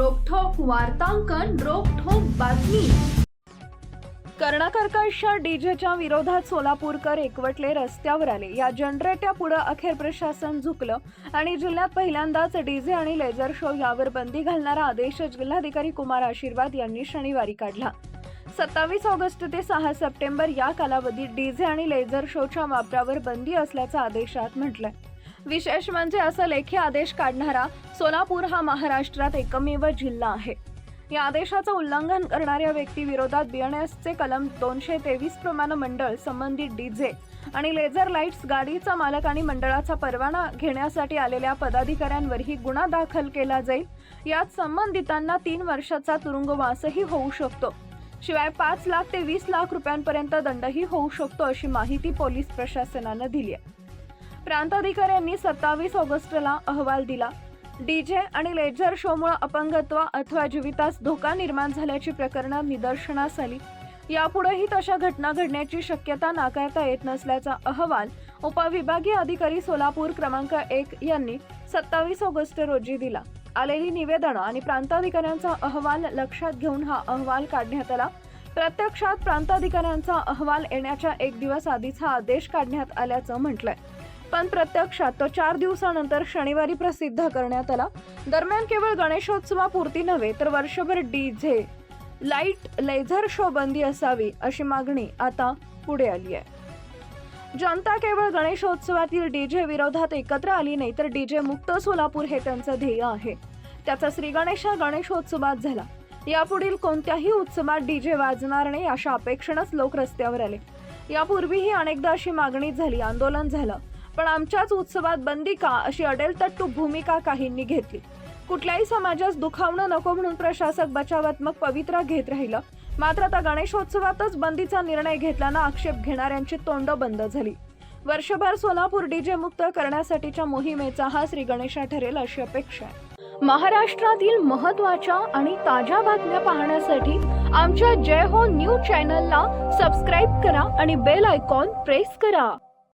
वार्तांकन रोखोक बातमी. कर्णकर्कशच्या डीजेच्या विरोधात सोलापूरकर एकवटले रस्त्यावर आले. या जनरेट्या पुढे अखेर प्रशासन झुकलं आणि जिल्ह्यात पहिल्यांदाच डीजे आणि लेझर शो यावर बंदी घालणारा आदेश जिल्हाधिकारी कुमार आशीर्वाद यांनी शनिवारी काढला. सत्तावीस ऑगस्ट ते सहा सप्टेंबर या कालावधीत डीजे आणि लेझर शोच्या वापरावर बंदी असल्याचं आदेशात म्हटलंय. विशेष म्हणजे असं लेखी आदेश काढणारा सोलापूर हा महाराष्ट्रात एकमेव जिल्हा आहे. या आदेशाचं उल्लंघन करणाऱ्या व्यक्तीविरोधात बीएनएसचे कलम दोनशे तेवीस प्रमाण मंडळ संबंधित डीजे आणि लेझर लाईट्स गाडीचा मालक आणि मंडळाचा परवाना घेण्यासाठी आलेल्या पदाधिकाऱ्यांवरही गुन्हा दाखल केला जाईल. यात संबंधितांना तीन वर्षाचा तुरुंगवासही होऊ शकतो. शिवाय पाच लाख ते वीस लाख रुपयांपर्यंत दंडही होऊ शकतो अशी माहिती पोलीस प्रशासनानं दिली आहे. प्रांताधिकाऱ्यांनी सत्तावीस ऑगस्टला अहवाल दिला. डीजे आणि लेझर शोमुळे अपंगत्व अथवा जीवितास धोका निर्माण झाल्याची प्रकरणं निदर्शनास आली. यापुढेही तशा घटना घडण्याची शक्यता नाकारता येत नसल्याचा अहवाल उपविभागीय अधिकारी सोलापूर क्रमांक एक यांनी सत्तावीस ऑगस्ट रोजी दिला. आलेली निवेदनं आणि प्रांताधिकाऱ्यांचा अहवाल लक्षात घेऊन हा अहवाल काढण्यात आला. प्रत्यक्षात प्रांताधिकाऱ्यांचा अहवाल येण्याच्या एक दिवस आधीच हा आदेश काढण्यात आल्याचं म्हटलंय. पण प्रत्यक्षात तो चार दिवसानंतर शनिवारी प्रसिद्ध करण्यात आला. दरम्यान केवळ गणेशोत्सवापुरती नव्हे तर वर्षभर डी झे लाइट लेझर शो बंदी असावी अशी मागणी आता पुढे आली आहे. जनता केवळ गणेशोत्सवातील डीजे विरोधात एकत्र आली नाही तर डीजे मुक्त सोलापूर हे त्यांचं ध्येय आहे. त्याचा श्री गणेशा गणेशोत्सवात झाला. यापुढील कोणत्याही उत्सवात डीजे वाजणार नाही अशा अपेक्षेनंच लोक रस्त्यावर आले. यापूर्वीही अनेकदा अशी मागणी झाली आंदोलन झालं. पण आमच्याच उत्सवात बंदी का अशी अडेलतट्टू भूमिका काहींनी घेतली. कुठल्याही समाजास दुखावणं नको म्हणून प्रशासक बचावात्मक पवित्रा घेत राहिलं. मात्र आता गणेशोत्सवातच बंदीचा निर्णय घेतल्यानं आक्षेप घेणाऱ्यांची तोंड बंद झाली. वर्षभर सोलापूर डीजे मुक्त करण्यासाठीच्या मोहिमेचा हा श्री गणेशा ठरेल अशी अपेक्षा आहे. महाराष्ट्रातील महत्त्वाच्या आणि ताज्या बातम्या पाहण्यासाठी आमच्या जय हो न्यूज चॅनलला सबस्क्राईब करा आणि बेल आयकॉन प्रेस करा.